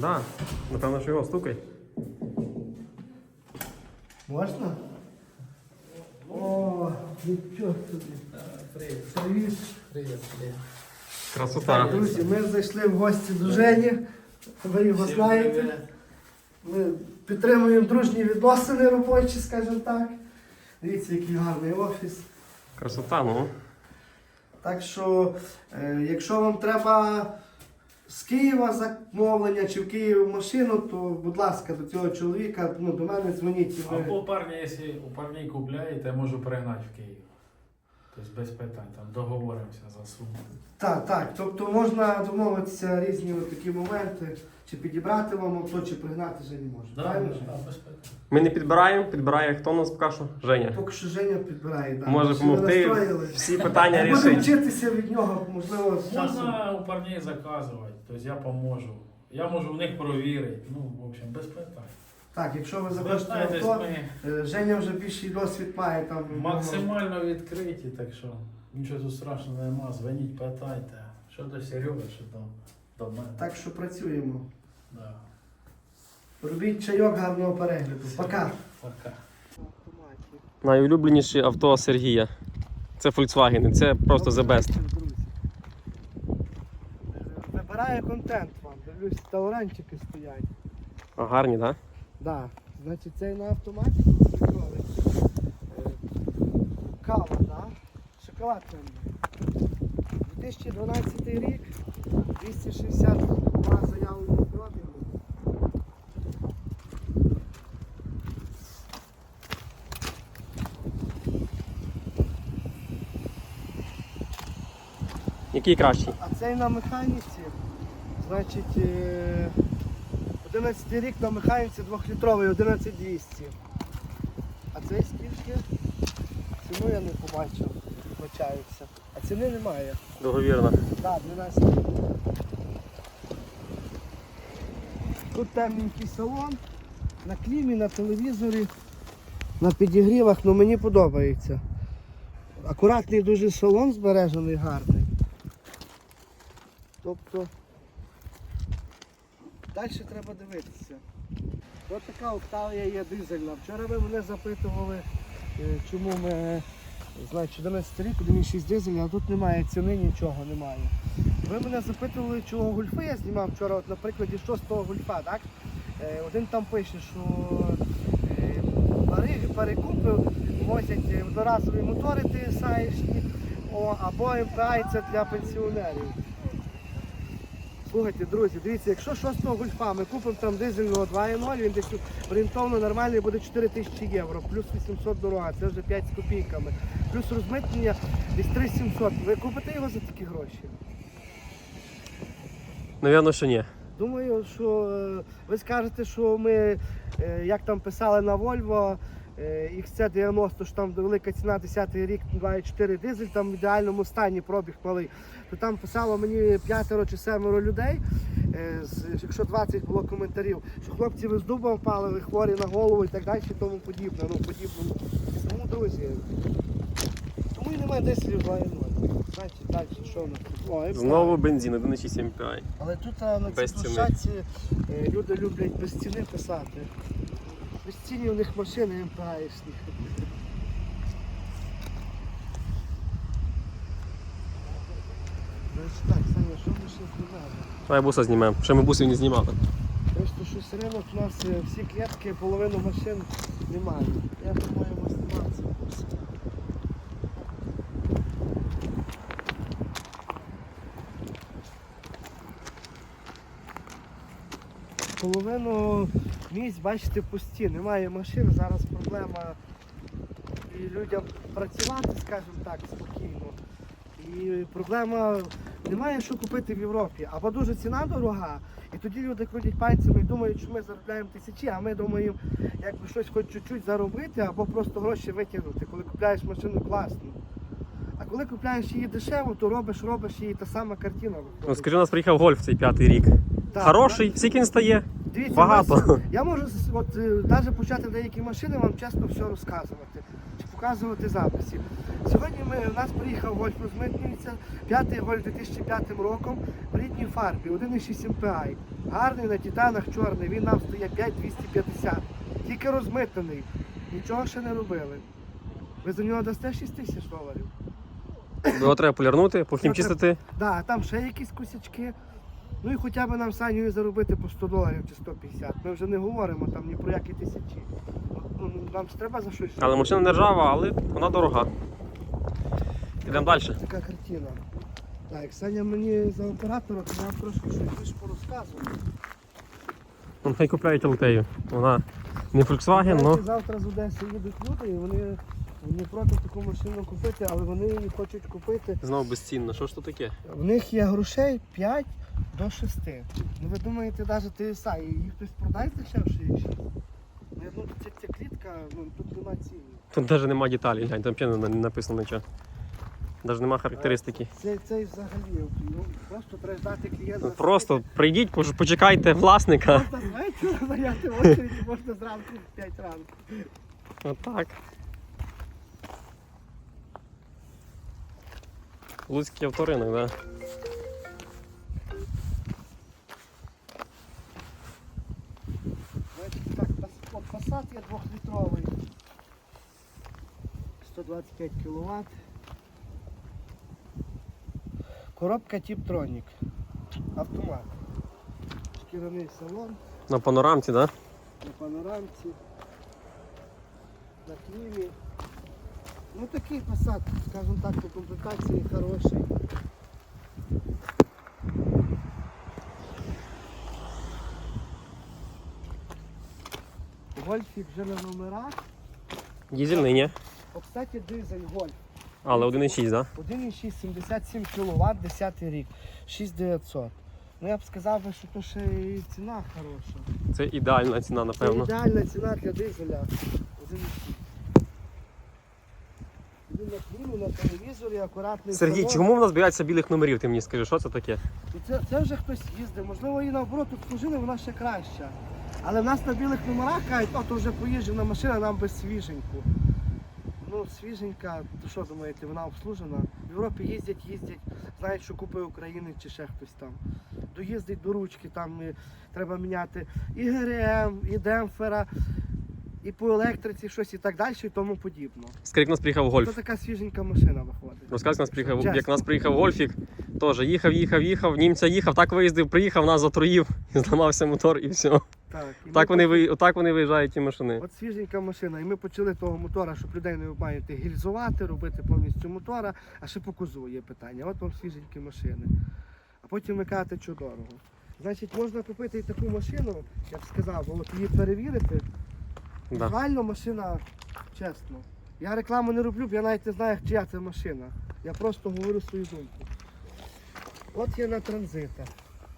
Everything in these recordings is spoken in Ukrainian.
Да. Напевно, що його стукай. Можна? О, нічого собі. Привіт. Привіт. Привіт. Красота. Друзі, ми зайшли в гості до Жені. Ви його Всім знаєте. привіт. Ми підтримуємо дружні відносини робочі, скажімо так. Дивіться, який гарний офіс. Красота, ну. Так що, е, якщо вам треба з Києва замовлення чи в Києві машину, то, будь ласка, до цього чоловіка, ну, до мене дзвоніть. і ми- Або парня, якщо у парней купляєте, я можу перегнати в Київ. Тобто без питань, там договоримося за суму. Так, так. Тобто можна домовитися різні от такі моменти, чи підібрати вам авто, чи пригнати вже не може. Да, Правильно? ж? без питань. Ми не підбираємо, підбирає хто у нас поки що? Женя. Поки що Женя підбирає, да. Може не допомогти настроїли. всі питання Будемо рішити. вчитися від нього, можливо, з часом. Можна у парней заказувати, тобто я поможу. Я можу в них провірити. Ну, в общем, без питань. Так, якщо ви захочете знаєте, авто, ми е, Женя вже більший досвід має там. нього- максимально відкриті, так що нічого тут страшного нема. Дзвоніть, питайте. Що до Сереги, що до, до мене. Так що працюємо. Да. Робіть чайок гарного перегляду. Пока. Пока. Найулюбленіші авто Сергія. Це Volkswagen, це просто the best. Друзі. Контент вам. Дивлюсь, тауранчики стоять. А, гарні, так? Да. Значить, цей на автоматі приколи. Е, Кава, да? Шоколад темний. 2012 рік, 262 заявлені пробігу. Який кращий? А цей на механіці, значить, е, 11 рік на механіці 2-літровий 11200. А цей скільки? Ціну я не побачив, вибачаюся. А ціни немає. Договірно. Так, 12 рік. Тут темненький салон, на клімі, на телевізорі, на підігрівах, ну мені подобається. Акуратний дуже салон збережений, гарний. Тобто далі треба дивитися. Ось така Октавія є дизельна. Вчора ви мене запитували, е, чому ми, значить, 11 рік, 1,6 дизель, а тут немає ціни, нічого немає. Ви мене запитували, чого гульфи я знімав вчора, от на прикладі 6-го гульфа, так? Е, Один там пише, що е, бариги, перекупи возять одноразові мотори TSI-шні, о, або МПА це для пенсіонерів. Слухайте, друзі, дивіться, якщо 6-го гульфа ми купимо там дизельного 2.0, він десь орієнтовно нормальний буде 4 тисячі євро, плюс 800 дорога, це вже 5 з копійками. Плюс розмитнення десь 3700. Ви купите його за такі гроші? Навірно, що ні. Думаю, що е, ви скажете, що ми, е, як там писали на Volvo, е, XC90, що там велика ціна 10 рік, 2,4 дизель, там в ідеальному стані пробіг малий. То там писало мені п'ятеро чи семеро людей, е, якщо 20 було коментарів, що хлопці ви з дуба впали, ви хворі на голову і так далі, і тому подібне. Ну, подібне. Тому, друзі, тому і немає дизелів 2,0. Значить, далі, що у нас? тут? О, і Знову бензин, 1,6 MPI. але тут а, на Без цій ціни. площадці е, люди люблять без ціни писати. Без ціні у них машини МПАшні. Так, Саня, що ми ще знімаємо? Давай буса знімемо. Ще ми бусів не знімали. Просто щось ринок у нас е, всі клітки, половину машин немає. Я думаю, ми зніматися. Половину місць, бачите, пусті, немає машин, зараз проблема і людям працювати, скажімо так, спокійно. І проблема немає що купити в Європі. Або дуже ціна дорога, і тоді люди крутять пальцями і думають, що ми заробляємо тисячі, а ми думаємо, якби щось хоч чуть-чуть заробити, або просто гроші витягнути, коли купляєш машину класну. А коли купляєш її дешево, то робиш, робиш її та сама картина Ну скажи, у нас приїхав гольф цей п'ятий рік. Так, Хороший, скільки він стає? Дивіться, Багато. у нас- я можу от, навіть почати деякі машини вам чесно все розказувати. Чи показувати записи. Сьогодні ми, у нас приїхав Гольф розмитнюється, п'ятий Гольф 2005 роком в рідній фарбі, 1,6 MPI. Гарний на титанах чорний, він нам стає 5250. Тільки розмитнений. Нічого ще не робили. Ви за нього дасте 6 тисяч доларів. Його треба полірнути, похімчистити. Да, там ще якісь косячки. Ну і хоча б нам Саню заробити по 100 доларів чи 150. Ми вже не говоримо там ні про які тисячі. Ну, нам ж треба за щось. Але машина не ржава, але вона дорога. Йдемо далі. Така картина. Так, Саня мені за оператора, то я трошки щось більш порозказую. Ну, Хай купляють Алтею. Вона не Volkswagen, але Завтра з Одеси їдуть люди і вони, вони проти таку машину купити, але вони її хочуть купити. знову безцінно. Що ж то таке? В них є грошей 5 до 6. Ну ви думаєте, навіть ТСА, їх хтось продасть дешевше, як 6? Ну, я думаю, ця, ця клітка, ну тут нема ціни. Тут навіть немає деталей, глянь, там взагалі не написано нічого. Навіть немає характеристики. Це, це взагалі, ну, просто треба ждати клієнта. Ну, Просто прийдіть, пож- почекайте власника. Можна з стояти в очереді, можна зранку в 5 ранку. Отак. Луцький авторинок, так. Да. пас- от Passat є 2-літровий. 125 кВт. Коробка Tiptronic. Автомат. Шкіряний салон На панорамці, так? Да? на панорамці. На клімі. Ну такий Passat, скажімо так, по комплектації хороший. Гольфік вже на номерах. Дізельний, ні? О, кстати, дизель Гольф. Але 1,6, так? 1,6, 77 кВт, 10 рік, 6900. Ну я б сказав, би, що то ще і ціна хороша. Це ідеальна ціна, Це напевно. ідеальна ціна для дизеля. 1,6. Він на клімі, на телевізорі, акуратний Сергій, салон. чому в нас бояться білих номерів? Ти мені скажи, що це таке? І Це, це вже хтось їздив. Можливо, і наоборот тут служили, вона ще краща. Але в нас на білих номерах кажуть, о, то вже поїжджена машина, нам би свіженьку. Ну, свіженька, то що думаєте, вона обслужена. В Європі їздять, їздять, знають, що купив України чи ще хтось там. Доїздить до ручки, там і треба міняти і ГРМ, і демпфера, і по електриці щось і так далі, і тому подібно. Як нас приїхав гольф. Це така свіженька машина виходить. Розказ, як нас приїхав, Чесно. як нас приїхав гольфік, теж їхав, їхав, їхав, німця їхав, так виїздив, приїхав, нас затруїв, зламався мотор і все. Так, і Так вони, ви- отак вони виїжджають ті машини. От свіженька машина, і ми почали того мотора, щоб людей не маєте гільзувати, робити повністю мотора, а ще по кузову є питання. От вам свіженькі машини. А потім ви кажете, що дорого. Значить, можна купити і таку машину, я б сказав, бо от її перевірити. Да. Реально машина, чесно. Я рекламу не роблю, бо я навіть не знаю, чия це машина. Я просто говорю свою думку. От є на транзитах.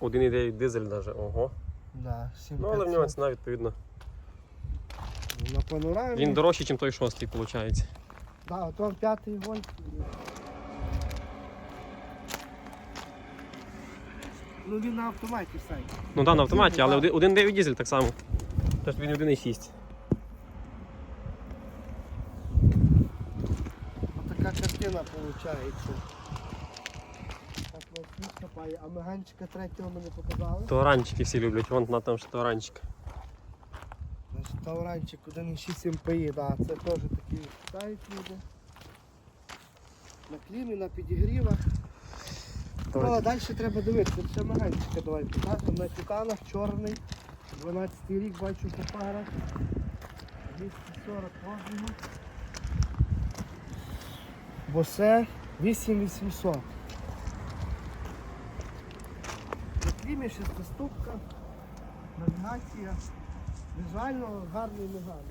1,9 дизель навіть, ого. Да, Ну але в нього ціна відповідно. на панорамі. Він дорожчий, ніж той шостий, виходить. Да, от вам п'ятий гольф. Ну він на автоматі все. Ну так, на автоматі, але 1,9 дизель так само. Тобто він 1,6. Ось така картина виходить. Так ось мішка пає, а меганчика третього ми не показали. Тауранчики всі люблять, вон на там ще тауранчик. Значить, Тауранчик 1,6 МПІ, да, це теж такі ставить люди. На клімі, на підігрівах. Ну, а далі треба дивитися, ще меганчика давай покажемо. На титанах чорний, 12 рік бачу по парах. 240 кожного. Босе 8800. На клімі шестиступка, навігація. Візуально гарний меган.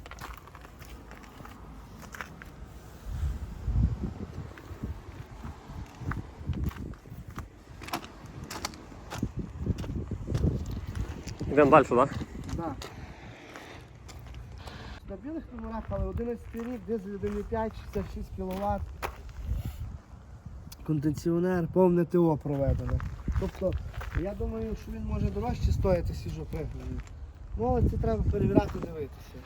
Йдемо далі, так? Да. На білих номерах, але 11 рік, дизель 1,5, 66 кВт. Кондиціонер, повне ТО проведено. Тобто, я думаю, що він може дорожче стояти свіжопригнаний. Ну, але це треба перевіряти, дивитися.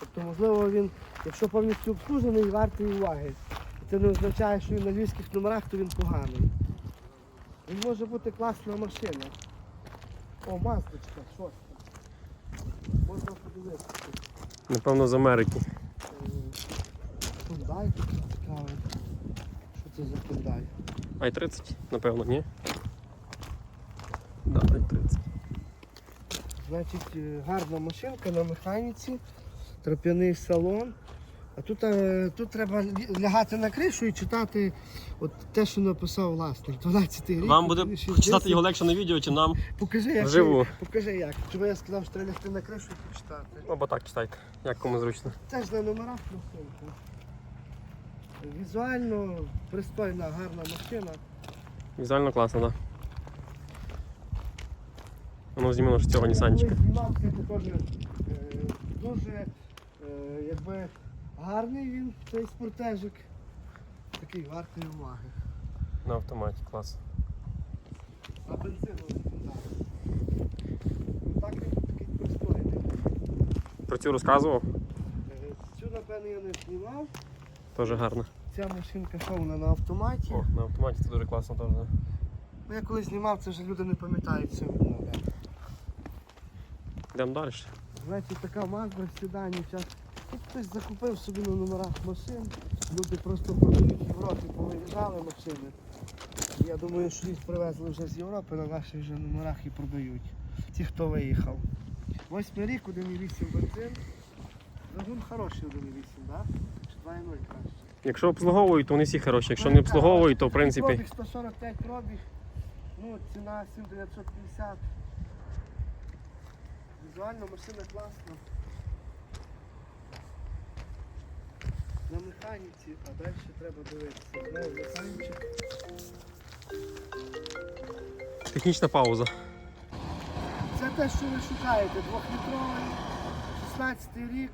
Тобто, можливо, він, якщо повністю обслужений, вартий уваги. Це не означає, що він на львівських номерах, то він поганий. Він може бути класна машина. О, маздочка, шоста. Можна подивитися. Напевно, з Америки. Hyundai тут цікавий. Що це за Hyundai? i 30, напевно, ні? Да, 30. Значить, е, гарна машинка на механіці, троп'яний салон. А тут, е, тут треба лягати на кришу і читати от те, що написав власник. 12 рік. Вам буде 2010. читати його легше на відео, чи нам? Покажи, як. вживу. ти- Покажи як. Чому я сказав, що треба лягти на кришу і почитати. Або так читайте, як кому зручно. Це ж на номерах машинка. Візуально пристойна, гарна машина. Візуально класно, так. Да. А ну знімемо ж цього Нісанчика. Коли знімав, це теж е, дуже е, якби гарний він, цей спортежик. Такий вартий уваги. На автоматі, клас. А бензиновий. Ну, Так він такий пристойний. Про цю розказував, Е, Цю, напевно, я не знімав. теж гарно. Ця машинка що вона на автоматі. О, на автоматі це дуже класно теж. Да. Ну, я коли знімав, це вже люди не пам'ятають да. Йдемо далі. Знаєте, така мазда в седані. Тут хтось закупив собі на номерах машин. Люди просто продають в Європі, повиїжджали машини. Я думаю, що їх привезли вже з Європи, на наших вже номерах і продають. Ті, хто виїхав. Восьмий рік, 1,8 бензин. Двигун хороший 1,8, так? Чи 2,0 краще? Якщо обслуговують, то вони всі хороші. Якщо не обслуговують, то в принципі. Пробіг 145 пробіг. Ну, ціна 7950. Візуально машина класна. На механіці, а далі треба дивитися. Знову механічик. Технічна пауза. Це те, що ви шукаєте. Двохлітровий, 16 рік,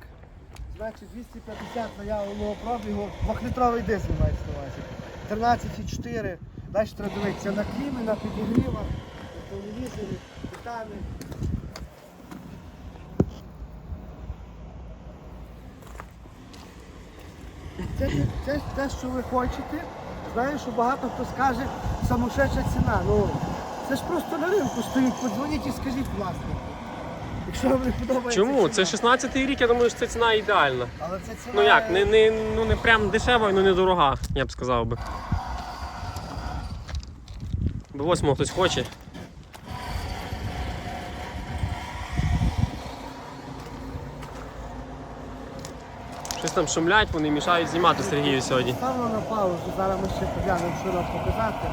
значить 250 наявленого пробігу. Двохлітровий дизель мається на увазі. 13,4. Далі треба дивитися на кліми, на підігрівах, на телевізорі, титани. Це, це те, що ви хочете. Знаю, що багато хто скаже, самошедша ціна. Ну, це ж просто на ринку стоїть, подзвоніть і скажіть власнику. Якщо вам не подобається. Чому? ціна. Це 16-й рік, я думаю, що це ціна ідеальна. Але це ціна. Ну як, не, не, ну не прям дешева, ну не дорога, я б сказав би. Бо восьмого хтось хоче. Щось там шумлять, вони мішають знімати Сергію сьогодні. Ставлю на паузу, зараз ми ще поглянемо, що нам показати.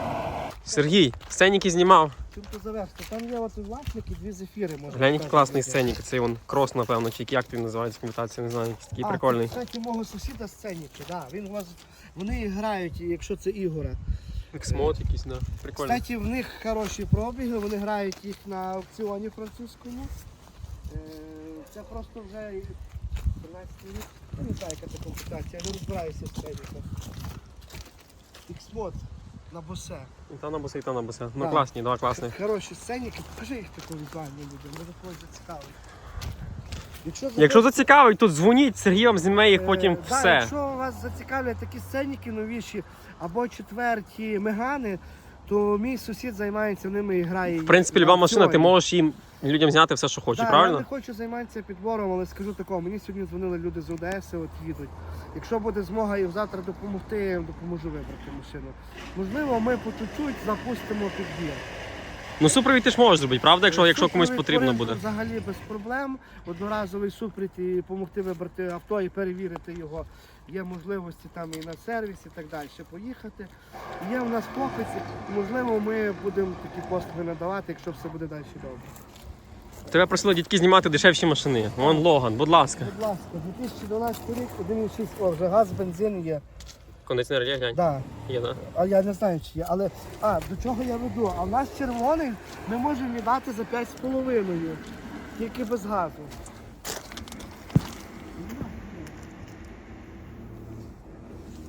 Сергій, сценіки знімав. Чим то завершити? Там є от власники, дві зефіри можна. Глянь, який класний сценік. Цей вон крос, напевно, чи як він називається, комітація, не знаю. Такий А, прикольний. Це, кстати, мого сусіда сценіки, да. Він у вас, вони грають, якщо це Ігора. Ексмод якийсь, да. Прикольний. Кстати, в них хороші пробіги, вони грають їх на аукціоні французькому. Е, Це просто вже 13 рік. Я не знаю, яка це комплектація, я не розбираюся в сценіках. X-Mod на босе. І та на босе, і та на босе. Ну Так. класні, да, класний. Хороші сценіки, покажи їх таку візуально людям, може когось зацікавить. Якщо, Якщо зацікавить, то дзвоніть, Сергій вам зніме їх потім Е, да, все. якщо вас зацікавлять такі сценіки новіші або четверті мегани, то мій сусід займається ними і грає. В принципі, люба машина, ти можеш їм людям зняти все, що хочеш, Я правильно? не хочу займатися підбором, але скажу такого, мені сьогодні дзвонили люди з Одеси, от їдуть. Якщо буде змога їм завтра допомогти, я їм допоможу вибрати машину. Можливо, ми по чуть-чуть запустимо підбір. Ну супровід ти ж можеш зробити, правда, якщо, якщо комусь Супровід потрібно буде. Взагалі без проблем. Одноразовий супровід і допомогти вибрати авто і перевірити його. Є можливості там і на сервіс, і так далі поїхати. Є в нас хлопець, можливо, ми будемо такі послуги надавати, якщо все буде далі добре. Тебе просили дітки знімати дешевші машини. Вон Логан, будь ласка. Будь ласка, 2012 рік, 1,6, о, вже газ, бензин є. Кондиціонер є, глянь. Да. Є, да? А я не знаю, чи є. Але а, до чого я веду? А в нас червоний ми можемо віддати за 5,5. Тільки без газу.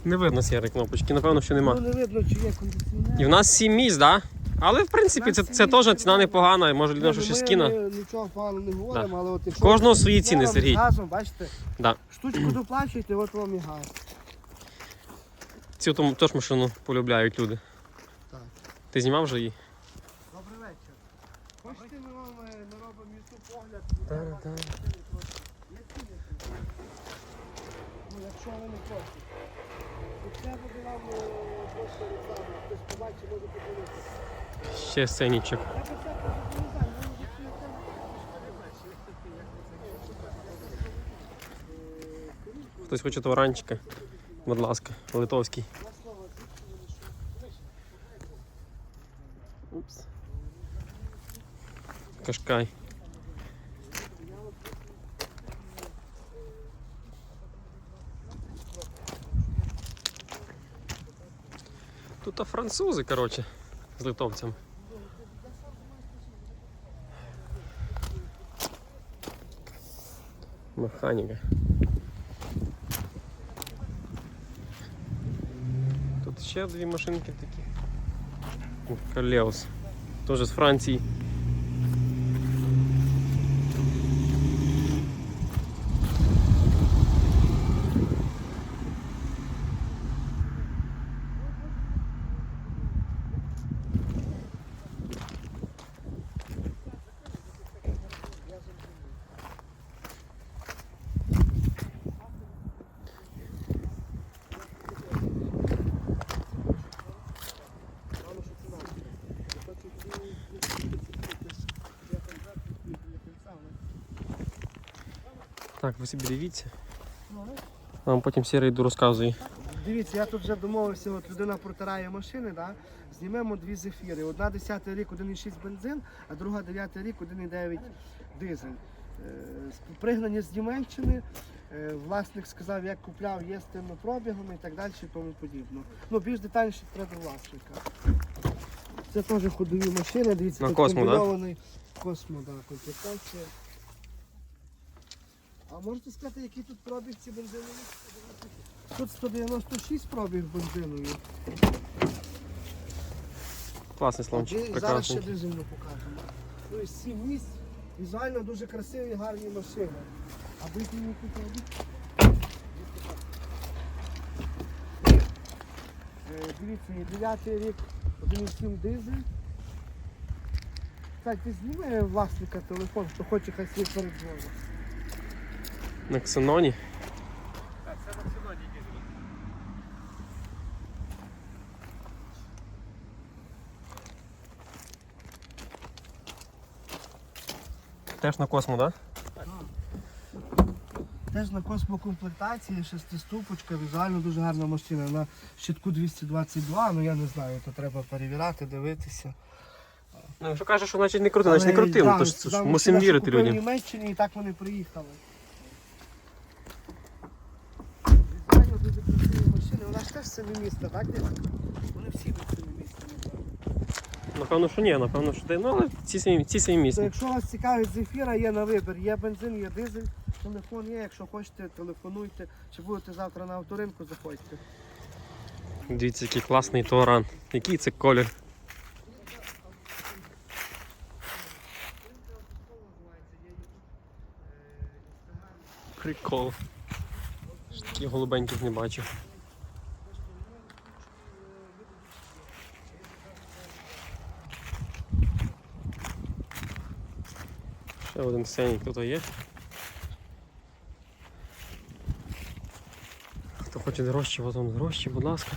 Не видно сірої кнопочки, напевно, що нема. Ну не видно, чи є кондиціонер. І в нас сім місць, да? Але в принципі це, це теж ціна непогана, може людина що ще скине. Ми нічого поганого не говоримо, але от якщо Кожного свої ціни, Сергій. Газом, бачите, Да. штучку доплачуєте, от вам і газ. Цю тому теж машину полюбляють люди. Так. Ти знімав вже її? Добрий вечір. Хочете ми вам е, ми робимо YouTube погляд? Є ціни? Ну, якщо ви не хочете. Це буде вам е, просто реклама. Хтось побачить, може подивитися. Ще сценічок. Бути Хтось хоче товаранчика. Будь ласка, литовський. Упс. Кашкай. Тут французи, коротше, з литовцем. Механіка. Ще дві машинки такі. Калеус. Теж з Франції. Так, ви собі дивіться. А вам потім сірий йду розказує. Дивіться, я тут вже домовився, от людина протирає машини, да? знімемо дві зефіри. Одна 10 рік 1,6 бензин, а друга 9 рік 1,9 дизель. Е, Пригнані з Німеччини. Е, Власник сказав, як купляв, є з тими пробігами і так далі і тому подібно. Ну, більш детальніше треба до власника. Це теж ходові машини, дивіться, На тут Космо, да? комбінований Космо, да, комплектація. А можете сказати, який тут пробіг ці бензинові? Тут 196 пробіг бензинові. Класний слончик, ди- зараз ще прекрасний. дизельну покажемо. Ну і 7 місць, візуально дуже красиві, гарні машини. А дизельні тут робить? Е, Дивіться, і 9 рік 1,7 дизель. Так, ти зніми власника телефон, хто хоче, хай свій передзвонить. На ксеноні. Теж на космо, так? Теж на космокомплектації, шестиступочка, візуально дуже гарна машина. На щитку 222, ну я не знаю, то треба перевіряти, дивитися. Ну, якщо кажеш, що значить не крути, значить не да, сказав, ж мусимо вірити купив в. Німеччині і так вони приїхали. Візуально дуже красиві машини. Вона ж теж самі міста, так? десь? Вони всі тут самі міста. Напевно, що ні, напевно, що де. Ну, але ці самі, ці самі То місця. якщо вас цікавить зефіра, є на вибір. Є бензин, є дизель, телефон є. Якщо хочете, телефонуйте. Чи будете завтра на авторинку, заходьте. Дивіться, який класний Туаран. Який це колір. Прикол. Ж Таких голубеньких не бачив. Ще один синій тут є. Хто хоче дорожче, от вам дорожче, будь ласка.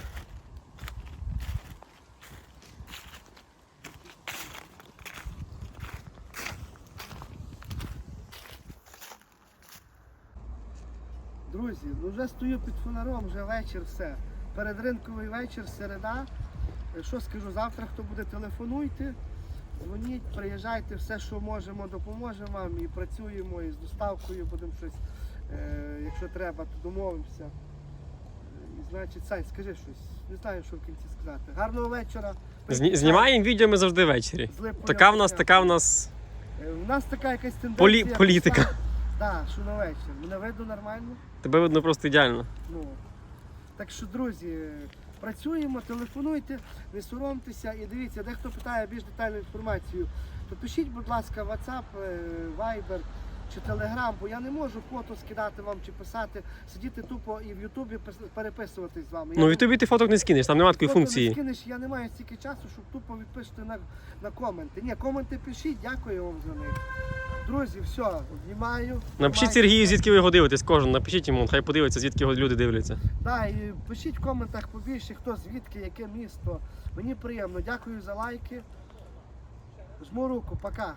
Друзі, ну вже стою під фонаром, вже вечір, все. Передринковий вечір, середа. Е, Що скажу, завтра хто буде, телефонуйте, дзвоніть, приїжджайте, все, що можемо, допоможемо вам і працюємо, і з доставкою будемо щось, е, якщо треба, то домовимося. Е, І значить, Сань, скажи щось. Не знаю, що в кінці сказати. Гарного вечора. Зні- Знімаємо відео ми завжди ввечері. Така в нас, така в нас Е, У нас така якась тенденція. полі, політика. Так, що на вечір. Мене видно нормально. Тебе видно просто ідеально. Ну, так що, друзі, Працюємо, телефонуйте, не соромтеся і дивіться, дехто питає більш детальну інформацію, то пишіть, будь ласка, WhatsApp, е, Viber чи Telegram, бо я не можу фото скидати вам чи писати, сидіти тупо і в Ютубі переписуватись з вами. Я Ну, в Ютубі ти фоток не скинеш, там немає такої Фото не функції. скинеш, я не маю стільки часу, щоб тупо відписати на, на коменти. Ні, коменти пишіть, дякую вам за них. Друзі, все, обнімаю. Напишіть Сергію, звідки ви його дивитесь, кожен. Напишіть йому, хай подивиться, звідки його люди дивляться. Да, і пишіть в коментах побільше, хто звідки, яке місто. Мені приємно. Дякую за лайки. Жму руку, пока.